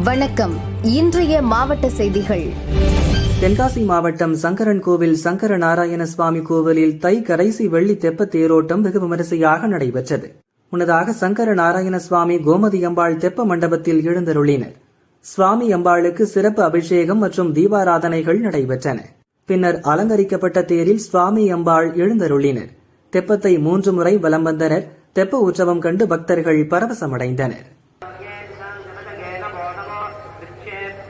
வணக்கம். இன்றைய மாவட்ட செய்திகள். தென்காசி மாவட்டம் சங்கரன் கோவில் சங்கர நாராயண சுவாமி கோவிலில் தை கரைசி வெள்ளி தெப்ப தேரோட்டம் வெகு விமரிசையாக நடைபெற்றது. முன்னதாக சங்கர நாராயண சுவாமி கோமதி அம்பாள் தெப்ப மண்டபத்தில் எழுந்தருளினர். சுவாமி அம்பாளுக்கு சிறப்பு அபிஷேகம் மற்றும் தீபாராதனைகள் நடைபெற்றன. பின்னர் அலங்கரிக்கப்பட்ட தேரில் சுவாமி அம்பாள் எழுந்தருளினர். தெப்பத்தை மூன்று முறை வலம் வந்தனர். தெப்ப உற்சவம் கண்டு பக்தர்கள் பரவசமடைந்தனர்.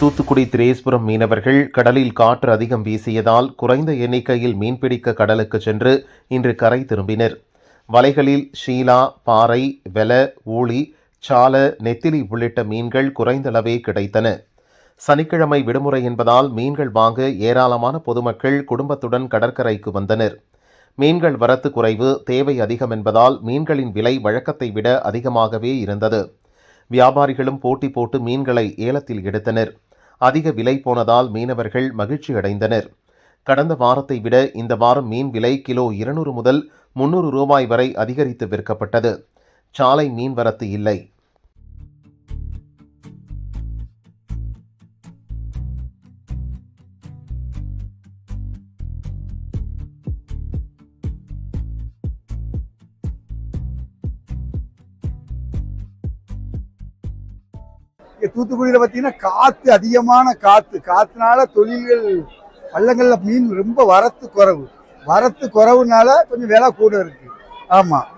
தூத்துக்குடி திரேஸ்புரம் மீனவர்கள் கடலில் காற்று அதிகம் வீசியதால் குறைந்த எண்ணிக்கையில் மீன்பிடிக்க கடலுக்கு சென்று இன்று கரை திரும்பினர். வலைகளில் ஷீலா பாறை வெல ஊளி சால நெத்திலி உள்ளிட்ட மீன்கள் குறைந்தளவே கிடைத்தன. சனிக்கிழமை விடுமுறை என்பதால் மீன்கள் வாங்க ஏராளமான பொதுமக்கள் குடும்பத்துடன் கடற்கரைக்கு வந்தனர். மீன்கள் வரத்து குறைவு தேவை அதிகம் என்பதால் மீன்களின் விலை வழக்கத்தை விட அதிகமாகவே இருந்தது. வியாபாரிகளும் போட்டி போட்டு மீன்களை ஏலத்தில் எடுத்தனர். அதிக விலை போனதால் மீனவர்கள் மகிழ்ச்சி அடைந்தனர் கடந்த வாரத்தை விட இந்த வாரம் மீன் விலை கிலோ இருநூறு முதல் முன்னூறு ரூபாய் வரை அதிகரித்து விற்கப்பட்டது. சாலை மீன் வரத்து இல்லை. தூத்துக்குடியில் பார்த்தீங்கன்னா காற்று அதிகமான காற்று காற்றுனால தொழில்கள் பள்ளங்களில் மீன் ரொம்ப வரத்து குறைவு. வரத்து குறவுனால கொஞ்சம் விலை கூட இருக்குது ஆமாம்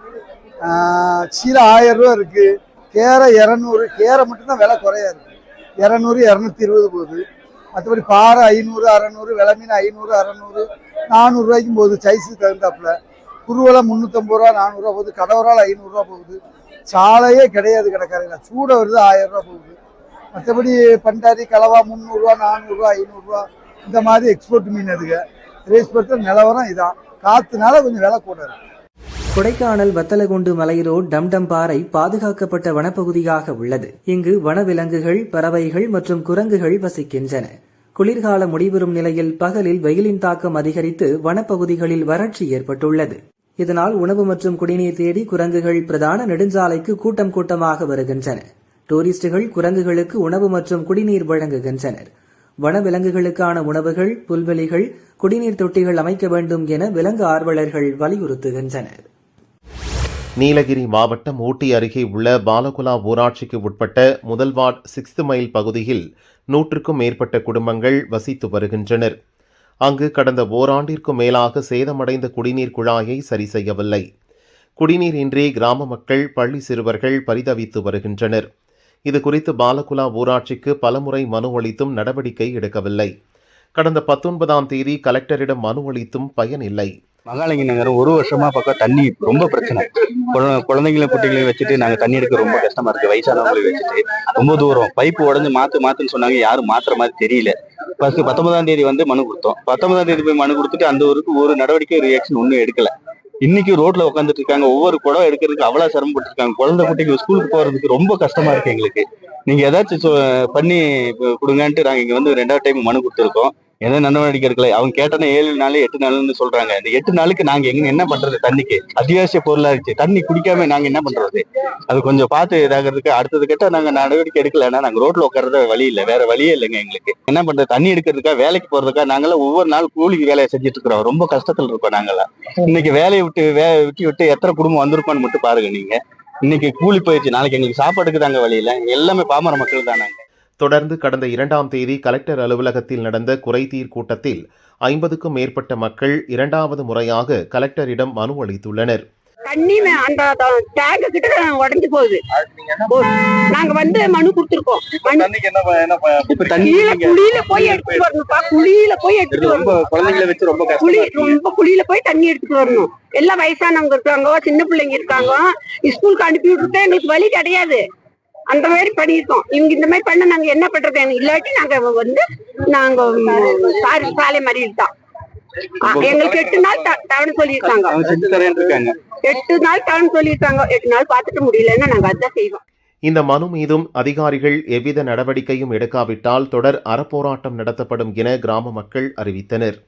சீலை ஆயிரம் ரூபா இருக்குது கேரை இரநூறு கேரை மட்டும்தான் விலை குறையா இருக்குது இரநூறு இரநூத்தி இருபது போகுது. மற்றபடி பாறை ஐநூறு அறநூறு விலை மீன் ஐநூறு அறநூறு நானூறுரூவாய்க்கும் போகுது சைஸுக்கு தகுந்தாப்புல. குருவெல்லாம் முந்நூற்றம்பது ரூபா நானூறுரூவா போகுது. கடவரால் ஐநூறுரூவா போகுது. சாலையே கிடையாது கிடக்கரையில் சூட வருது ஆயிரம் ரூபா போகுது. மற்றபடி பண்டாரி கலவா முந்நூறுரூவா நானூறுரூவா ஐநூறுரூவா இந்த மாதிரி எக்ஸ்போர்ட் மீன் அதுங்க ரேஸ் பொறுத்த நிலவரம் இதான். காத்துனால கொஞ்சம் விலை கூட இருக்கு. கொடைக்கானல் வத்தலகுண்டு மலை டம்டம் பாறை பாதுகாக்கப்பட்ட வனப்பகுதியாக உள்ளது. இங்கு வனவிலங்குகள் பறவைகள் மற்றும் குரங்குகள் வசிக்கின்றன. குளிர்கால முடிவெறும் நிலையில் பகலில் வெயிலின் தாக்கம் அதிகரித்து வனப்பகுதிகளில் வறட்சி ஏற்பட்டுள்ளது. இதனால் உணவு மற்றும் குடிநீர் தேடி குரங்குகள் பிரதான நெடுஞ்சாலைக்கு கூட்டம் கூட்டமாக வருகின்றன. டூரிஸ்டுகள் குரங்குகளுக்கு உணவு மற்றும் குடிநீர் வழங்குகின்றனர். வனவிலங்குகளுக்கான உணவுகள் புல்வெளிகள் குடிநீர் தொட்டிகள் அமைக்க வேண்டும் என விலங்கு ஆர்வலர்கள் வலியுறுத்துகின்றனர். நீலகிரி மாவட்டம் ஊட்டி அருகே உள்ள பாலகுலா ஊராட்சிக்கு உட்பட்ட முதல் வார்டு சிக்ஸ்த் மைல் பகுதியில் நூற்றுக்கும் மேற்பட்ட குடும்பங்கள் வசித்து வருகின்றனர். அங்கு கடந்த ஓராண்டிற்கும் மேலாக சேதமடைந்த குடிநீர் குழாயை சரி செய்யவில்லை. குடிநீர் இன்றி கிராம மக்கள் பள்ளி சிறுவர்கள் பரிதவித்து வருகின்றனர். இது குறித்து பாலகுலா ஊராட்சிக்கு பலமுறை மனு அளித்தும் நடவடிக்கை எடுக்கவில்லை. கடந்த பத்தொன்பதாம் தேதி கலெக்டரிடம் மனு அளித்தும் பயனில்லை மகாலிங்க நகரம் ஒரு வருஷமா பக்கம் தண்ணி ரொம்ப பிரச்சனை. குழந்தைங்களை குட்டிகளையும் வச்சுட்டு நாங்க தண்ணி எடுக்க ரொம்ப கஷ்டமா இருக்கு. வயசானவங்களை வச்சுட்டு ரொம்ப தூரம். பைப்பு உடஞ்சு மாத்து மாத்துன்னு சொன்னாங்க. யாரும் மாத்துற மாதிரி தெரியல. ஃபர்ஸ்ட் பத்தொன்பதாம் தேதி வந்து மனு கொடுத்தோம். பத்தொன்பதாம் தேதி போய் மனு கொடுத்துட்டு அந்த ஊருக்கு ஒரு நடவடிக்கை ரியாக்ஷன் ஒன்றும் எடுக்கல. இன்னைக்கு ரோட்ல உட்காந்துட்டு இருக்காங்க. ஒவ்வொரு குடம் எடுக்கிறதுக்கு அவ்வளவு சிரமப்பட்டு இருக்காங்க குழந்தை குட்டிக்கு ஸ்கூலுக்கு போறதுக்கு ரொம்ப கஷ்டமா இருக்கு எங்களுக்கு. நீங்க ஏதாச்சும் பண்ணி கொடுங்கன்ட்டு நாங்க இங்க வந்து ரெண்டாவது டைம் மனு கொடுத்துருக்கோம். எந்த நடவடிக்கை எடுக்கல அவங்க கேட்டனா ஏழு நாள் எட்டு நாள்னு சொல்றாங்க. இந்த எட்டு நாளுக்கு நாங்க எங்க என்ன பண்றது தண்ணிக்கு? அத்தியாவசிய பொருளா இருந்துச்சு தண்ணி குடிக்காம நாங்க என்ன பண்றது? அது கொஞ்சம் பார்த்து இதாகிறதுக்கு அடுத்தது கேட்டா நாங்க நடவடிக்கை எடுக்கலன்னா நாங்க ரோட்ல உட்கார்றது வழி இல்ல. வேற வழியே இல்லைங்க எங்களுக்கு. என்ன பண்றது? தண்ணி எடுக்கிறதுக்கா வேலைக்கு போறதுக்கா நாங்களாம் ஒவ்வொரு நாள் கூலிக்கு வேலையை செஞ்சுட்டு இருக்கிறோம். ரொம்ப கஷ்டத்துல இருக்கோம் நாங்களாம் இன்னைக்கு வேலையை விட்டு வே விட்டு விட்டு எத்தனை குடும்பம் வந்திருக்கோம்னு மட்டும் பாருங்க நீங்க. இன்னைக்கு கூலி போயிடுச்சு. நாளைக்கு எங்களுக்கு சாப்பாடுக்கு தாங்க வழியில எல்லாமே பாமர மக்கள் தான் நாங்க. தொடர்ந்து கடந்த இரண்டாம் தேதி கலெக்டர் அலுவலகத்தில் நடந்த குறைதீர் கூட்டத்தில் ஐம்பதுக்கும் மேற்பட்ட மக்கள் இரண்டாவது முறையாக கலெக்டரிடம் மனு அளித்துள்ளனர். தண்ணி மே- அந்த டேங்க் கிட்ட உடைஞ்சு போகுது. நாங்க வந்து மனு கொடுத்துருக்கோம். குழியில போய் எடுத்துட்டு வரணும்ப்பா குழியில போய் எடுத்துட்டு ரொம்ப வரணும். குழந்தைங்களை வச்சு ரொம்ப குழி கஷ்டமா இருக்கு. ரொம்ப குழியில போய் தண்ணி எடுத்துட்டு வரணும். எல்லாம் வயசானவங்க இருக்காங்க சின்ன பிள்ளைங்க இருக்காங்க ஸ்கூலுக்கு அனுப்பி விட்டுட்டா எங்களுக்கு வழி கிடையாது. அந்த மாதிரி பண்ணியிருக்கோம். இவங்க இந்த மாதிரி பண்ண நாங்க என்ன பண்றது இல்லாட்டி நாங்க வந்து நாங்க சாரி சாலை மாதிரி எங்களுக்கு எட்டு நாள் டவுன் சொல்லியிருக்காங்க. எட்டு நாள் டவுன் சொல்லியிருக்காங்க. எட்டு நாள் பார்த்துட்டு முடியலன்னா நாங்க அதான் செய்வோம். இந்த மனு மீதும் அதிகாரிகள் எவ்வித நடவடிக்கையும் எடுக்காவிட்டால் தொடர் அறப்போராட்டம் நடத்தப்படும் என கிராம மக்கள் அறிவித்தனர்.